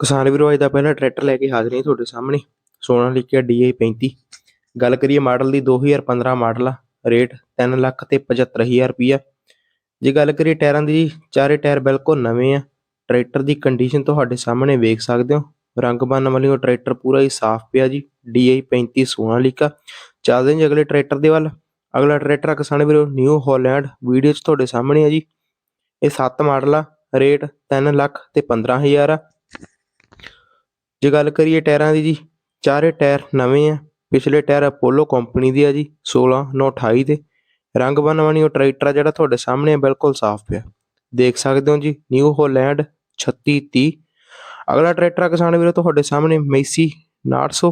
ਕਿਸਾਨ ਵੀਰੋ, ਅੱਜ ਦਾ ਪਹਿਲਾ ਟਰੈਕਟਰ ਲੈ ਕੇ ਹਾਜ਼ਰ ਹਾਂ ਜੀ ਤੁਹਾਡੇ ਸਾਹਮਣੇ। ਸੋਨਾਲੀਕਾ DI 35 ਗੱਲ ਕਰੀਏ ਮਾਡਲ ਦੀ 2015 ਮਾਡਲ ਆ। ਰੇਟ 3 ਲੱਖ ਤੇ 75000 ਰੁਪਈਆ। ਜੇ ਗੱਲ ਕਰੀਏ ਟਾਇਰਾਂ ਦੀ ਜੀ ਚਾਰੇ ਟਾਇਰ ਬਿਲਕੁਲ ਨਵੇਂ ਆ। ਟਰੈਕਟਰ ਦੀ ਕੰਡੀਸ਼ਨ ਤੁਹਾਡੇ ਸਾਹਮਣੇ ਵੇਖ ਸਕਦੇ ਹੋ। ਰੰਗ ਬੰਨ ਵਾਲੀ ਟਰੈਕਟਰ ਪੂਰਾ ਹੀ ਸਾਫ਼ ਪਿਆ ਜੀ। DI 35 ਸੋਨਾਲੀਕਾ ਚੱਲਦੇ ਜੀ ਅਗਲੇ ਟਰੈਕਟਰ ਦੇ ਵੱਲ। ਅਗਲਾ ਟਰੈਕਟਰ ਕਿਸਾਨ ਵੀਰੋ ਨਿਊ ਹਾਲੈਂਡ ਵੀਡੀਓ 'ਚ ਤੁਹਾਡੇ ਸਾਹਮਣੇ ਆ ਜੀ। ਇਹ 7 ਮਾਡਲ ਆ। ਰੇਟ 3 ਲੱਖ ਤੇ 15000 ਆ। ਜੇ ਗੱਲ ਕਰੀਏ ਟਾਇਰਾਂ ਦੀ ਜੀ, ਚਾਰੇ ਟਾਇਰ ਨਵੇਂ ਆ। ਪਿਛਲੇ ਟਾਇਰ ਅਪੋਲੋ ਕੰਪਨੀ ਦੇ ਆ ਜੀ 16 928 ਦੇ। ਰੰਗ ਬਣਵਾਣੀ ਉਹ ਟਰੈਕਟਰ ਆ ਜਿਹੜਾ ਤੁਹਾਡੇ ਸਾਹਮਣੇ ਬਿਲਕੁਲ ਸਾਫ਼ ਪਿਆ। ਦੇਖ ਸਕਦੇ ਹੋ ਜੀ ਨਿਊ ਹਾਲੈਂਡ 3630 ਅਗਲਾ ਟਰੈਕਟਰ ਆ ਕਿਸਾਨ ਵੀਰੋ ਤੁਹਾਡੇ ਸਾਹਮਣੇ ਮੈਸੀ 900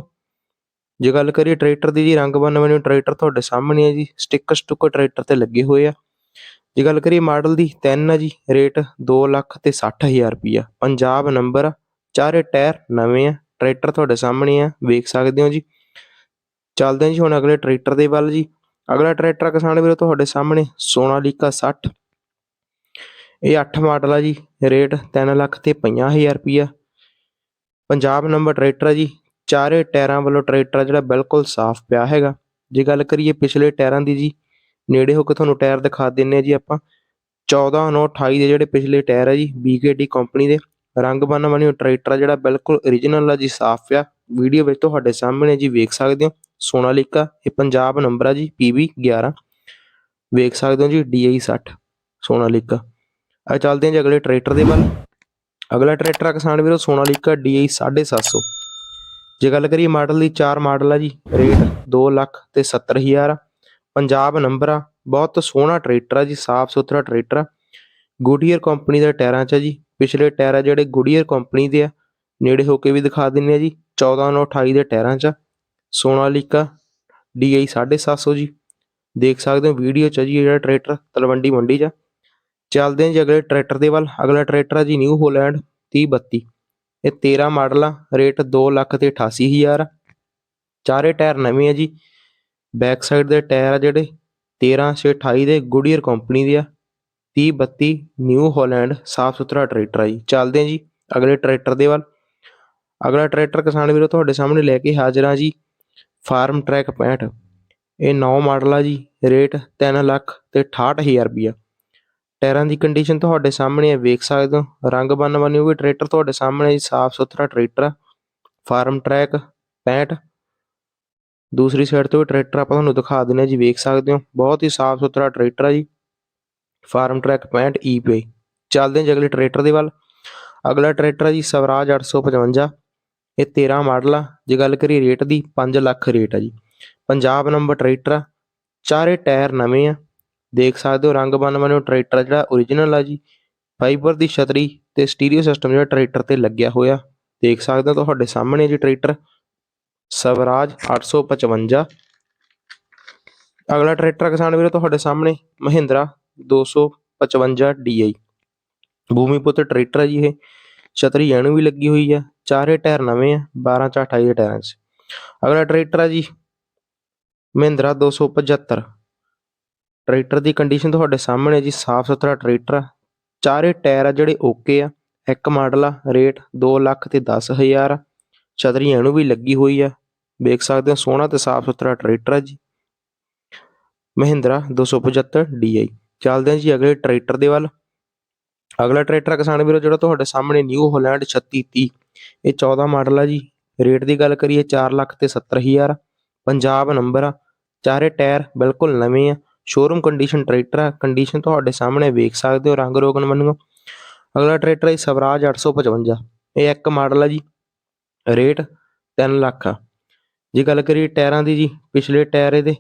ਜੇ ਗੱਲ ਕਰੀਏ ਟਰੈਕਟਰ ਦੀ ਜੀ, ਰੰਗ ਬਣਵਾਣੀ ਟਰੈਕਟਰ ਤੁਹਾਡੇ ਸਾਹਮਣੇ ਹੈ ਜੀ ਸਟicker ਸਟੁੱਕ ਟਰੈਕਟਰ ਤੇ ਲੱਗੇ ਹੋਏ ਆ। ਜੇ ਗੱਲ ਕਰੀਏ ਮਾਡਲ ਦੀ 3 ਆ ਜੀ ਰੇਟ 2 ਲੱਖ ਤੇ 60000 ਰੁਪਈਆ, ਪੰਜਾਬ ਨੰਬਰ ਆ। ਚਾਰੇ ਟਾਇਰ ਨਵੇਂ ਆ, ਟਰੈਕਟਰ ਤੁਹਾਡੇ ਸਾਹਮਣੇ ਆ, ਵੇਖ ਸਕਦੇ ਹੋ ਜੀ। ਚੱਲਦੇ ਹਾਂ ਜੀ ਹੁਣ ਅਗਲੇ ਟਰੈਕਟਰ ਦੇ ਵੱਲ ਜੀ। ਅਗਲਾ ਟਰੈਕਟਰ ਕਿਸਾਨ ਵੀਰੋ ਤੁਹਾਡੇ ਸਾਹਮਣੇ ਸੋਨਾਲੀਕਾ 60 ਇਹ 8 ਮਾਡਲ ਆ ਜੀ, ਰੇਟ 3 ਲੱਖ ਤੇ 50000 ਰੁਪਈਆ। ਪੰਜਾਬ ਨੰਬਰ ਟਰੈਕਟਰ ਆ ਜੀ, ਚਾਰੇ ਟਾਇਰਾਂ ਵੱਲੋਂ ਟਰੈਕਟਰ ਜਿਹੜਾ ਬਿਲਕੁਲ ਸਾਫ਼ ਪਿਆ ਹੈਗਾ। ਜੇ ਗੱਲ ਕਰੀਏ ਪਿਛਲੇ ਟਾਇਰਾਂ ਦੀ ਜੀ, ਨੇੜੇ ਹੋ ਕੇ ਤੁਹਾਨੂੰ ਟਾਇਰ ਦਿਖਾ ਦਿੰਨੇ ਆ ਜੀ ਆਪਾਂ। 14 9 28 ਦੇ ਜਿਹੜੇ ਪਿਛਲੇ ਟਾਇਰ ਆ ਜੀ BKT ਕੰਪਨੀ ਦੇ। ਰੰਗ ਬੰਨ ਵਾਲੀ ਉਹ ਟਰੈਕਟਰ ਆ, ਜਿਹੜਾ ਬਿਲਕੁਲ origignal ਆ ਜੀ, ਸਾਫ਼ ਆ। ਵੀਡੀਓ ਵਿੱਚ ਤੁਹਾਡੇ ਸਾਹਮਣੇ ਜੀ ਵੇਖ ਸਕਦੇ ਹੋ। ਸੋਨਾਲੀਕਾ ਇਹ ਪੰਜਾਬ ਨੰਬਰ ਆ ਜੀ PB 11 ਵੇਖ ਸਕਦੇ ਹੋ ਜੀ DI 60 ਸੋਨਾਲੀਕਾ ਆ। ਚੱਲਦੇ ਹਾਂ ਜੀ ਅਗਲੇ ਟਰੈਕਟਰ ਦੇ ਵੱਲ। ਅਗਲਾ ਟਰੈਕਟਰ ਆ ਕਿਸਾਨ ਵੀਰੋ ਸੋਨਾਲੀਕਾ DI 750 ਜੇ ਗੱਲ ਕਰੀਏ ਮਾਡਲ ਦੀ, ਚਾਰ ਮਾਡਲ ਆ ਜੀ, ਰੇਟ 2 ਲੱਖ ਤੇ 70000 ਪੰਜਾਬ ਨੰਬਰ ਆ, ਬਹੁਤ ਸੋਹਣਾ ਟਰੈਕਟਰ ਆ ਜੀ ਸਾਫ਼ ਸੁਥਰਾ ਟਰੈਕਟਰ ਆ। ਗੁਡੀਅਰ ਕੰਪਨੀ ਦੇ ਟਾਇਰਾਂ 'ਚ ਆ ਜੀ। ਪਿਛਲੇ ਟਾਇਰ ਆ ਜਿਹੜੇ ਗੁਡੀਅਰ ਕੰਪਨੀ ਦੇ ਆ। ਨੇੜੇ ਹੋ ਕੇ ਵੀ ਦਿਖਾ ਦਿੰਨੇ ਆ ਜੀ। 14 9 28 ਦੇ ਟਾਇਰਾਂ 'ਚ ਸੋਨਾਲੀਕਾ DI 750 ਜੀ। ਦੇਖ ਸਕਦੇ ਹੋ ਵੀਡੀਓ 'ਚ ਜੀ ਜਿਹੜਾ ਟਰੈਕਟਰ, ਤਲਵੰਡੀ ਮੰਡੀ 'ਚ ਚੱਲਦੇ ਹਾਂ ਜੀ ਅਗਲੇ ਟਰੈਕਟਰ ਦੇ ਵੱਲ। ਅਗਲਾ ਟਰੈਕਟਰ ਆ ਜੀ ਨਿਊ ਹੋਲੈਂਡ 3032 ਇਹ 13 ਮਾਡਲ ਆ। ਰੇਟ 2 ਲੱਖ ਤੇ 88000 ਚਾਰੇ ਟਾਇਰ ਨਵੇਂ ਆ ਜੀ। ਬੈਕ ਸਾਈਡ ਦੇ ਟਾਇਰ ਆ ਜਿਹੜੇ 13 ਸੇ 28 ਦੇ ਗੁਡੀਅਰ ਕੰਪਨੀ ਦੇ ਆ। ਤੀਹ ਬੱਤੀ ਨਿਊ ਹਾਲੈਂਡ ਸਾਫ਼ ਸੁਥਰਾ ਟਰੈਕਟਰ ਆ ਜੀ। ਚੱਲਦੇ ਹਾਂ ਜੀ ਅਗਲੇ ਟਰੈਕਟਰ ਦੇ ਵੱਲ। ਅਗਲਾ ਟਰੈਕਟਰ ਕਿਸਾਨ ਵੀਰੋ ਤੁਹਾਡੇ ਸਾਹਮਣੇ ਲੈ ਕੇ ਹਾਜ਼ਰ ਆ ਜੀ। ਫਾਰਮ ਟਰੈਕ 65 ਇਹ ਨੌ ਮਾਡਲ ਆ ਜੀ, ਰੇਟ 3 ਲੱਖ ਤੇ 68000 ਰੁਪਈਆ। ਟਾਇਰਾਂ ਦੀ ਕੰਡੀਸ਼ਨ ਤੁਹਾਡੇ ਸਾਹਮਣੇ ਹੈ ਵੇਖ ਸਕਦੇ ਹੋ। ਰੰਗ ਬੰਨ ਬਣੀ ਹੋਈ ਟਰੈਕਟਰ ਤੁਹਾਡੇ ਸਾਹਮਣੇ ਜੀ, ਸਾਫ਼ ਸੁਥਰਾ ਟਰੈਕਟਰ ਆ। ਫਾਰਮ ਟਰੈਕ 65 ਦੂਸਰੀ ਸਾਈਡ ਤੋਂ ਵੀ ਟਰੈਕਟਰ ਆਪਾਂ ਤੁਹਾਨੂੰ ਦਿਖਾ ਦਿੰਦੇ ਦਿੰਨੇ ਜੀ, ਵੇਖ ਸਕਦੇ ਹੋ। ਬਹੁਤ ਹੀ ਸਾਫ਼ ਸੁਥਰਾ ਟਰੈਕਟਰ ਆ ਜੀ। ਫਾਰਮ ਟਰੈਕ 65 ਈਪੇ ਚੱਲਦੇ ਜੀ ਅਗਲੇ ਟਰੈਕਟਰ ਦੇ ਵੱਲ। ਅਗਲਾ ਟਰੈਕਟਰ ਆ ਜੀ ਸਵਰਾਜ 855 ਇਹ 13 ਮਾਡਲ ਆ। ਜੇ ਗੱਲ ਕਰੀਏ ਰੇਟ ਦੀ 5 ਲੱਖ ਰੇਟ ਆ ਜੀ। ਪੰਜਾਬ ਨੰਬਰ ਟਰੈਕਟਰ ਆ। ਚਾਰੇ ਟਾਇਰ ਨਵੇਂ ਆ। ਦੇਖ ਸਕਦੇ ਹੋ ਰੰਗ ਬੰਨ ਬਣੇ ਟਰੈਕਟਰ ਜਿਹੜਾ origignal ਆ ਜੀ। ਫਾਈਬਰ ਦੀ ਛਤਰੀ ਤੇ ਸਟੀਰੀਓ ਸਿਸਟਮ ਜਿਹੜਾ ਟਰੈਕਟਰ ਤੇ ਲੱਗਿਆ ਹੋਇਆ। ਦੇਖ ਸਕਦੇ ਹੋ ਤੁਹਾਡੇ ਸਾਹਮਣੇ ਜੀ ਟਰੈਕਟਰ। ਸਵਰਾਜ 855 ਅਗਲਾ ਟਰੈਕਟਰ ਕਿਸਾਨ ਵੀਰੋ ਤੁਹਾਡੇ ਸਾਹਮਣੇ, ਮਹਿੰਦਰਾ। 255 DI ਭੂਮੀਪੁੱਤਰ ਟਰੈਕਟਰ ਹੈ ਜੀ ਇਹ। ਛਤਰੀ ਇਹਨੂੰ ਵੀ ਲੱਗੀ ਹੋਈ ਆ। ਚਾਰੇ ਟਾਇਰ ਨਵੇਂ ਆ। 12 ਚਾ 28 ਦੇ ਟਾਇਰਾਂ 'ਚ। ਅਗਲਾ ਟਰੈਕਟਰ ਆ ਜੀ, ਮਹਿੰਦਰਾ 275 ਟਰੈਕਟਰ ਦੀ ਕੰਡੀਸ਼ਨ ਤੁਹਾਡੇ ਸਾਹਮਣੇ ਜੀ ਸਾਫ਼ ਸੁਥਰਾ ਟਰੈਕਟਰ ਆ। ਚਾਰੇ ਟਾਇਰ ਆ ਜਿਹੜੇ ਓਕੇ ਆ। ਇੱਕ ਮਾਡਲ ਆ, ਰੇਟ 2 ਲੱਖ ਤੇ 10000 ਆ ਛਤਰੀ ਇਹਨੂੰ ਵੀ ਲੱਗੀ ਹੋਈ ਆ। ਵੇਖ ਸਕਦੇ ਹੋ, ਸੋਹਣਾ ਤੇ ਸਾਫ਼ ਸੁਥਰਾ ਟਰੈਕਟਰ ਆ ਜੀ। ਮਹਿੰਦਰਾ 275 DI ਚੱਲਦੇ ਹਾਂ ਜੀ ਅਗਲੇ ਟਰੈਕਟਰ ਦੇ ਵੱਲ। ਅਗਲਾ ਟਰੈਕਟਰ ਕਿਸਾਨ ਵੀਰੋ, ਜਿਹੜਾ ਤੁਹਾਡੇ ਸਾਹਮਣੇ ਨਿਊ ਹਾਲੈਂਡ 3630 ਇਹ 14 ਮਾਡਲ ਆ ਜੀ। ਰੇਟ ਦੀ ਗੱਲ ਕਰੀਏ 4 ਲੱਖ ਤੇ 70000 ਪੰਜਾਬ ਨੰਬਰ ਆ। ਚਾਰੇ ਟਾਇਰ ਬਿਲਕੁਲ ਨਵੇਂ ਆ। ਸ਼ੋਰੂਮ ਕੰਡੀਸ਼ਨ ਟਰੈਕਟਰ ਆ। ਕੰਡੀਸ਼ਨ ਤੁਹਾਡੇ ਸਾਹਮਣੇ ਵੇਖ ਸਕਦੇ ਹੋ ਰੰਗ ਰੋਗਨ ਮੰਨੋ ਅਗਲਾ ਟਰੈਕਟਰ ਹੈ ਸਵਰਾਜ 855 ਇਹ ਇੱਕ ਮਾਡਲ ਆ ਜੀ। ਰੇਟ 3 ਲੱਖ ਆ। ਜੇ ਗੱਲ ਕਰੀਏ ਟਾਇਰਾਂ ਦੀ ਜੀ, ਪਿਛਲੇ ਟਾਇਰ ਇਹਦੇ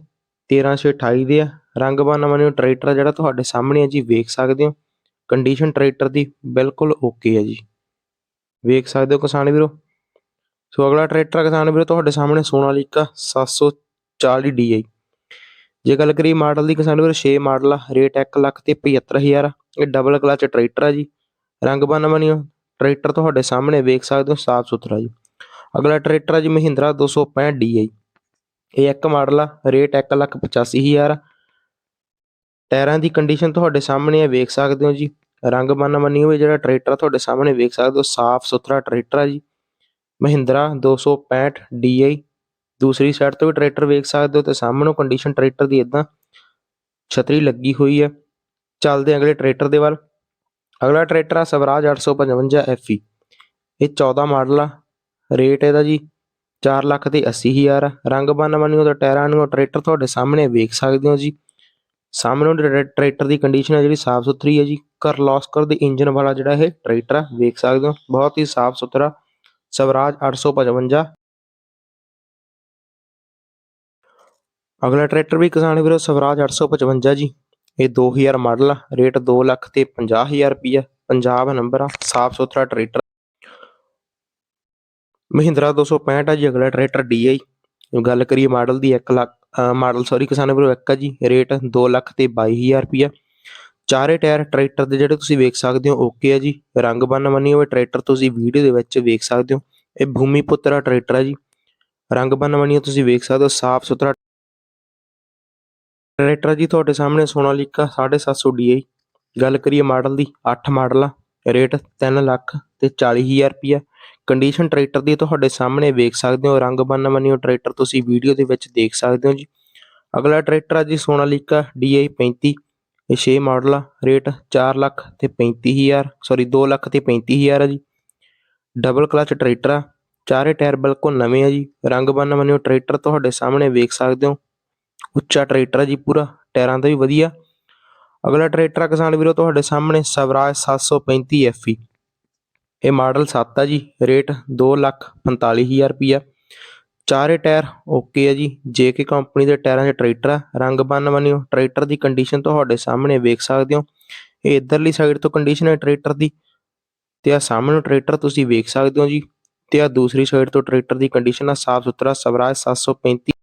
13 ਸੇ 28 ਦੇ ਆ। ਰੰਗ ਬੰਨ ਵਾਲੇ ਟਰੈਕਟਰ ਜਿਹੜਾ ਤੁਹਾਡੇ ਸਾਹਮਣੇ ਆ ਜੀ, ਵੇਖ ਸਕਦੇ ਹੋ। ਕੰਡੀਸ਼ਨ ਟਰੈਕਟਰ ਦੀ ਬਿਲਕੁਲ ਓਕੇ ਹੈ ਜੀ। ਵੇਖ ਸਕਦੇ ਹੋ ਕਿਸਾਨ ਵੀਰੋ। ਸੋ ਅਗਲਾ ਟਰੈਕਟਰ ਕਿਸਾਨ ਵੀਰੋ, ਤੁਹਾਡੇ ਸਾਹਮਣੇ ਸੋਨਾਲੀਕਾ 740 DI ਜੇ ਗੱਲ ਕਰੀਏ ਮਾਡਲ ਦੀ ਕਿਸਾਨ ਵੀਰੋ 6 ਮਾਡਲ ਆ, ਰੇਟ 1 ਲੱਖ ਤੇ 75000 ਇਹ ਡਬਲ ਕਲਚ ਟਰੈਕਟਰ ਆ ਜੀ। ਰੰਗ ਬੰਨ ਬਣਿਓ ਟਰੈਕਟਰ ਤੁਹਾਡੇ ਸਾਹਮਣੇ ਵੇਖ ਸਕਦੇ ਹੋ, ਸਾਫ਼ ਸੁਥਰਾ ਜੀ। ਅਗਲਾ ਟਰੈਕਟਰ ਆ ਜੀ ਮਹਿੰਦਰਾ 265 DI ਇਹ ਇੱਕ ਮਾਡਲ ਆ, ਰੇਟ 1 ਲੱਖ 85000 ਟਾਇਰਾਂ ਦੀ ਕੰਡੀਸ਼ਨ ਤੁਹਾਡੇ ਸਾਹਮਣੇ ਆ, ਵੇਖ ਸਕਦੇ ਹੋ ਜੀ। ਰੰਗ ਬੰਨ ਬੰਨੀ ਹੋਈ ਜਿਹੜਾ ਟਰੈਕਟਰ ਤੁਹਾਡੇ ਸਾਹਮਣੇ ਵੇਖ ਸਕਦੇ ਹੋ, ਸਾਫ਼ ਸੁਥਰਾ ਟਰੈਕਟਰ ਆ ਜੀ। ਮਹਿੰਦਰਾ 265 DI ਦੂਸਰੀ ਸਾਈਡ ਤੋਂ ਵੀ ਟਰੈਕਟਰ ਵੇਖ ਸਕਦੇ ਹੋ ਤੇ ਸਾਹਮਣੋਂ ਕੰਡੀਸ਼ਨ ਟਰੈਕਟਰ ਦੀ ਇਦਾਂ ਛਤਰੀ ਲੱਗੀ ਹੋਈ ਹੈ ਚੱਲਦੇ ਅਗਲੇ ਟਰੈਕਟਰ ਦੇ ਵੱਲ। ਅਗਲਾ ਟਰੈਕਟਰ ਆ ਸਵਰਾਜ 855 FE ਇਹ 14 ਮਾਡਲ ਆ। ਰੇਟ ਇਹਦਾ ਜੀ 4 ਲੱਖ ਤੇ 80 ਹਜ਼ਾਰ ਆ। ਰੰਗ ਬੰਨ ਬੰਨਿਓ ਦਾ ਟਾਇਰਾਂ ਨੂੰ, ਟਰੈਕਟਰ ਤੁਹਾਡੇ ਸਾਹਮਣੇ ਵੇਖ ਸਕਦੇ ਹੋ ਜੀ। ਸਾਹਮਣੇ ਟਰੈਕਟਰ ਦੀ ਕੰਡੀਸ਼ਨ ਹੈ ਜਿਹੜੀ ਸਾਫ਼ ਸੁਥਰੀ ਹੈ ਜੀ। ਕਰਲੋਸਕਰ ਦੇ ਇੰਜਨ ਵਾਲਾ ਜਿਹੜਾ ਇਹ ਟਰੈਕਟਰ ਆ, ਵੇਖ ਸਕਦੇ ਹੋ। ਬਹੁਤ ਹੀ ਸਾਫ਼ ਸੁਥਰਾ ਸਵਰਾਜ 855 ਅਗਲਾ ਟਰੈਕਟਰ ਵੀ ਕਿਸਾਨ ਵੀਰੋ ਸਵਰਾਜ 855 ਜੀ। ਇਹ 2000 ਮਾਡਲ ਆ, ਰੇਟ 2 ਲੱਖ ਤੇ 50000 ਰੁਪਈਆ। ਪੰਜਾਬ ਨੰਬਰ ਆ, ਸਾਫ਼ ਸੁਥਰਾ ਟਰੈਕਟਰ। ਮਹਿੰਦਰਾ 265 ਆ ਜੀ, ਅਗਲਾ ਟਰੈਕਟਰ DI ਗੱਲ ਕਰੀਏ ਮਾਡਲ ਦੀ 1 ਲੱਖ ਮਾਡਲ ਸੌਰੀ ਕਿਸਾਨ ਵੀਰੋ 1 ਆ ਜੀ, ਰੇਟ 2 ਲੱਖ ਤੇ 22000 ਰੁਪਈਆ। ਚਾਰੇ ਟਾਇਰ ਟਰੈਕਟਰ ਦੇ ਜਿਹੜੇ ਤੁਸੀਂ ਵੇਖ ਸਕਦੇ ਹੋ, ਓਕੇ ਆ ਜੀ, ਰੰਗ ਬੰਨ ਬੰਨੀ ਹੋਏ ਟਰੈਕਟਰ ਤੁਸੀਂ ਵੀਡੀਓ ਦੇ ਵਿੱਚ ਵੇਖ ਸਕਦੇ ਹੋ। ਇਹ ਭੂਮੀ ਪੁੱਤਰਾ ਟਰੈਕਟਰ ਆ ਜੀ, ਰੰਗ ਬੰਨ ਬੰਨੀ ਤੁਸੀਂ ਵੇਖ ਸਕਦੇ ਹੋ, ਸਾਫ਼ ਸੁਥਰਾ ਟਰੈਕਟਰ ਜੀ, ਤੁਹਾਡੇ ਸਾਹਮਣੇ ਸੋਨਾਲੀਕਾ 750 DI ਗੱਲ ਕਰੀਏ ਮਾਡਲ ਦੀ 8 ਮਾਡਲ ਆ ਰੇਟ 3 ਲੱਖ ਤੇ 40000 ਰੁਪਈਆ। ਕੰਡੀਸ਼ਨ ਟਰੈਕਟਰ ਦੀ ਤੁਹਾਡੇ ਸਾਹਮਣੇ ਵੇਖ ਸਕਦੇ ਹੋ, ਰੰਗ ਬੰਨ ਬੰਨਿਓ ਟਰੈਕਟਰ ਤੁਸੀਂ ਵੀਡੀਓ ਦੇ ਵਿੱਚ ਦੇਖ ਸਕਦੇ ਹੋ ਜੀ। ਅਗਲਾ ਟਰੈਕਟਰ ਆ ਜੀ ਸੋਨਾਲੀਕਾ DI 35 ਇਹ 6 ਮਾਡਲ ਆ ਰੇਟ 4 ਲੱਖ ਤੇ 35000 ਸੌਰੀ 2 ਲੱਖ ਤੇ 35000 ਆ ਜੀ। ਡਬਲ ਕਲਚ ਟਰੈਕਟਰ ਆ, ਚਾਰੇ ਟਾਇਰ ਬਿਲਕੁਲ ਨਵੇਂ ਆ ਜੀ। ਰੰਗ ਬੰਨ ਬੰਨਿਓ ਟਰੈਕਟਰ ਤੁਹਾਡੇ ਸਾਹਮਣੇ ਵੇਖ ਸਕਦੇ ਹੋ। ਉੱਚਾ ਟਰੈਕਟਰ ਆ ਜੀ ਪੂਰਾ ਟਾਇਰਾਂ ਦਾ ਵੀ ਵਧੀਆ। ਅਗਲਾ ਟਰੈਕਟਰ ਆ ਕਿਸਾਨ ਵੀਰੋ, ਤੁਹਾਡੇ ਸਾਹਮਣੇ ਸਵਰਾਜ 735 FE ਇਹ ਮਾਡਲ 7 ਆ ਜੀ, ਰੇਟ 2 ਲੱਖ 45000 ਰੁਪਈਆ। ਚਾਰੇ ਟਾਇਰ ਓਕੇ ਆ ਜੀ ਜੇਕੇ ਕੰਪਨੀ ਦੇ ਟਾਇਰਾਂ 'ਚ ਟਰੈਕਟਰ ਆ, ਰੰਗ ਬੰਨ ਬਣਿਓ ਟਰੈਕਟਰ ਦੀ ਕੰਡੀਸ਼ਨ ਤੁਹਾਡੇ ਸਾਹਮਣੇ ਵੇਖ ਸਕਦੇ ਹੋ। ਇਹ ਇਧਰਲੀ ਸਾਈਡ ਤੋਂ ਕੰਡੀਸ਼ਨ ਹੈ ਟਰੈਕਟਰ ਦੀ, ਤੇ ਆ ਸਾਹਮਣੇ ਟਰੈਕਟਰ ਤੁਸੀਂ ਵੇਖ ਸਕਦੇ ਹੋ ਜੀ, ਤੇ ਆ ਦੂਸਰੀ ਸਾਈਡ ਤੋਂ ਟਰੈਕਟਰ ਦੀ ਕੰਡੀਸ਼ਨ ਆ, ਸਾਫ਼ ਸੁਥਰਾ ਸਵਰਾਜ 735